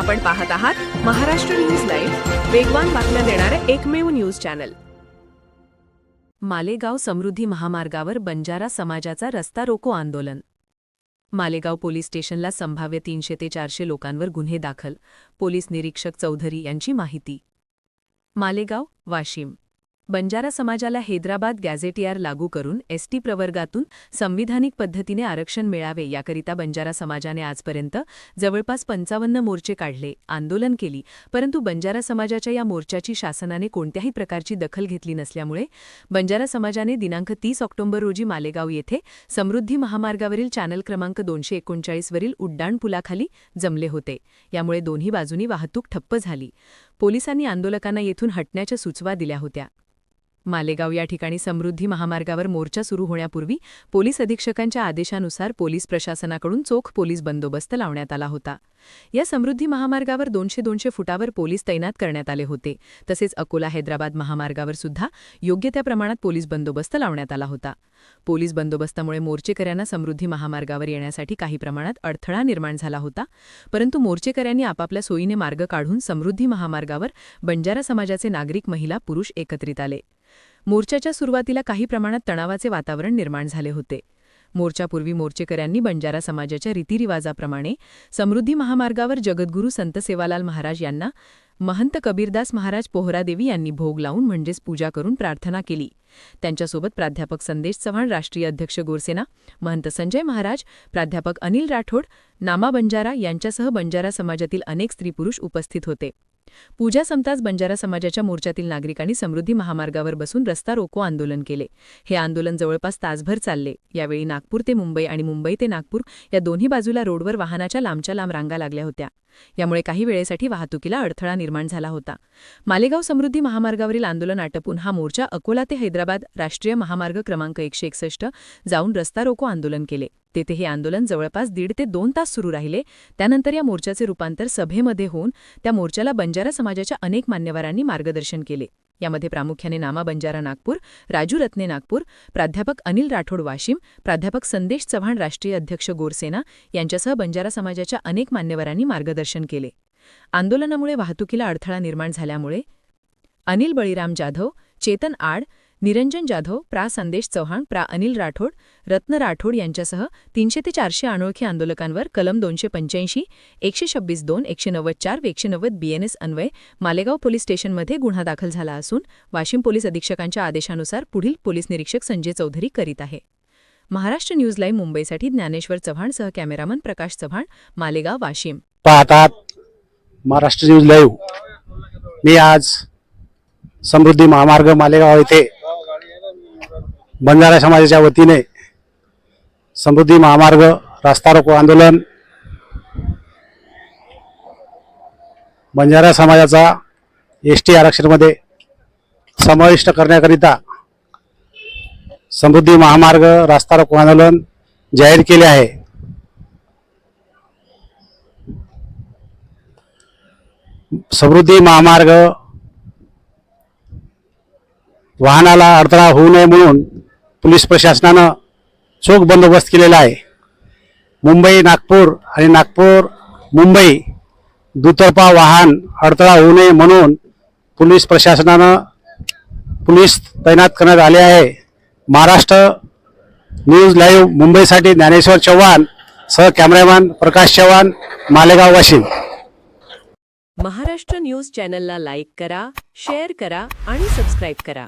आपण पाहत आहात महाराष्ट्र न्यूज लाईव्ह वेगवान बातम्या देणारे एकमेव न्यूज चॅनल. मालेगाव समृद्धी महामार्गावर बंजारा समाजाचा रस्ता रोको आंदोलन. मालेगाव पोलीस स्टेशनला संभाव्य तीनशे ते चारशे लोकांवर गुन्हे दाखल पोलीस निरीक्षक चौधरी यांची माहिती. मालेगाव वाशिम. बंजारा समाजाला हैदराबाद गॅझेटियार लागू करून एसटी प्रवर्गातून संविधानिक पद्धतीने आरक्षण मिळावे याकरिता बंजारा समाजाने आजपर्यंत जवळपास पंचावन्न मोर्चे काढले आंदोलन केली. परंतु बंजारा समाजाच्या या मोर्चाची शासनाने कोणत्याही प्रकारची दखल घेतली नसल्यामुळे बंजारा समाजाने दिनांक तीस ऑक्टोबर रोजी मालेगाव येथे समृद्धी महामार्गावरील चॅनल क्रमांक दोनशे एकोणचाळीसवरील उड्डाणपुलाखाली जमले होते. यामुळे दोन्ही बाजूनी वाहतूक ठप्प झाली. पोलिसांनी आंदोलकांना येथून हटण्याच्या सूचना दिल्या होत्या. मालेगाव या ठिकाणी समृद्धी महामार्गावर मोर्चा सुरू होण्यापूर्वी पोलीस अधीक्षकांच्या आदेशानुसार पोलीस प्रशासनाकडून चोख पोलीस बंदोबस्त लावण्यात आला होता. या समृद्धी महामार्गावर दोनशे दोनशे फुटावर पोलीस तैनात करण्यात आले होते. तसेच अकोला हैदराबाद महामार्गावर सुद्धा योग्य त्या प्रमाणात पोलीस बंदोबस्त लावण्यात आला होता. पोलीस बंदोबस्तामुळे मोर्चेकऱ्यांना समृद्धी महामार्गावर येण्यासाठी काही प्रमाणात अडथळा निर्माण झाला होता. परंतु मोर्चेकऱ्यांनी आपापल्या सोयीने मार्ग काढून समृद्धी महामार्गावर बंजारा समाजाचे नागरिक महिला पुरुष एकत्रित आले. मोर्चाच्या सुरुवातीला काही प्रमाणात तणावाचे वातावरण निर्माण झाले होते. मोर्चापूर्वी मोर्चेकऱ्यांनी बंजारा समाजाच्या रीतिरिवाजाप्रमाणे समृद्धी महामार्गावर जगद्गुरू संत सेवालाल महाराज यांना महंत कबीरदास महाराज पोहरादेवी यांनी भोग लावून म्हणजेच पूजा करून प्रार्थना केली. त्यांच्यासोबत प्राध्यापक संदेश चव्हाण राष्ट्रीय अध्यक्ष गोरसेना महंत संजय महाराज प्राध्यापक अनिल राठोड नामा बंजारा यांच्यासह बंजारा समाजातील अनेक स्त्रीपुरुष उपस्थित होते. पूजा समतास बंजारा समाजाच्या मोर्चातील नागरिकांनी समृद्धी महामार्गावर बसून रस्ता रोको आंदोलन केले. हे आंदोलन जवळपास तासभर चालले. यावेळी नागपूर ते मुंबई आणि मुंबई ते नागपूर या दोन्ही बाजूला रोडवर वाहनाच्या लांबच्या लांब रांगा लागल्या होत्या. यामुळे काही वेळेसाठी वाहतुकीला अडथळा निर्माण झाला होता. मालेगाव समृद्धी महामार्गावरील आंदोलन आटपून हा मोर्चा अकोला ते हैदराबाद राष्ट्रीय महामार्ग क्रमांक एकशे एकसष्ट जाऊन रस्ता रोको आंदोलन केले. तेथे हे आंदोलन जवळपास दीड ते दोन तास सुरू राहिले. त्यानंतर या मोर्चाचे रूपांतर सभेमध्ये होऊन त्या मोर्चाला बंजारा समाजाच्या अनेक मान्यवरांनी मार्गदर्शन केले. यामध्ये प्रामुख्याने नामा बंजारा नागपूर राजू रत्ने नागपूर प्राध्यापक अनिल राठोड वाशिम प्राध्यापक संदेश चव्हाण राष्ट्रीय अध्यक्ष गोरसेना यांच्यासह बंजारा समाजाच्या अनेक मान्यवरांनी मार्गदर्शन केले. आंदोलनामुळे वाहतुकीला अडथळा निर्माण झाल्यामुळे अनिल बळीराम जाधव चेतन आड निरंजन जाधव प्रा. संदेश चव्हाण प्रा. अनिल राठोड रत्न राठोड यांच्यासह तीनशे ते चारशे अनोळखी आंदोलकांवर कलम दोनशे पंच्याऐंशी एकशे छब्बीस दोन एकशे नव्वद चार व एकशे नव्वद बीएनएस अन्वय मालेगाव पोलीस स्टेशनमध्ये गुन्हा दाखल झाला असून वाशिम पोलीस अधीक्षकांच्या आदेशानुसार पुढील पोलीस निरीक्षक संजय चौधरी करीत आहे. महाराष्ट्र न्यूज लाईव्ह मुंबईसाठी ज्ञानेश्वर चव्हाणसह कॅमेरामन प्रकाश चव्हाण मालेगाव वाशिम. पाहतात महाराष्ट्र न्यूज लाईव्ह. मी आज समृद्धी महामार्ग मालेगाव येथे बंजारा समाजाच्या वतीने समृद्धी महामार्ग रास्ता रोको आंदोलन बंजारा समाजाचा एस टी आरक्षणमध्ये समाविष्ट करण्याकरिता समृद्धी महामार्ग रास्ता रोको आंदोलन जाहीर केले आहे. समृद्धी महामार्ग वाहनाला अडथळा होऊ नये म्हणून पोलीस प्रशासनानं चोख बंदोबस्त केलेला आहे. मुंबई नागपूर आणि नागपूर मुंबई दुतर्फा वाहन अडथळा होऊ नये म्हणून पोलीस प्रशासनानं पोलीस तैनात करण्यात आले आहे. महाराष्ट्र न्यूज लाईव्ह मुंबईसाठी ज्ञानेश्वर चव्हाण सह कॅमेरामॅन प्रकाश चव्हाण मालेगाव वाशिम. महाराष्ट्र न्यूज चॅनलला लाईक करा शेअर करा आणि सबस्क्राईब करा.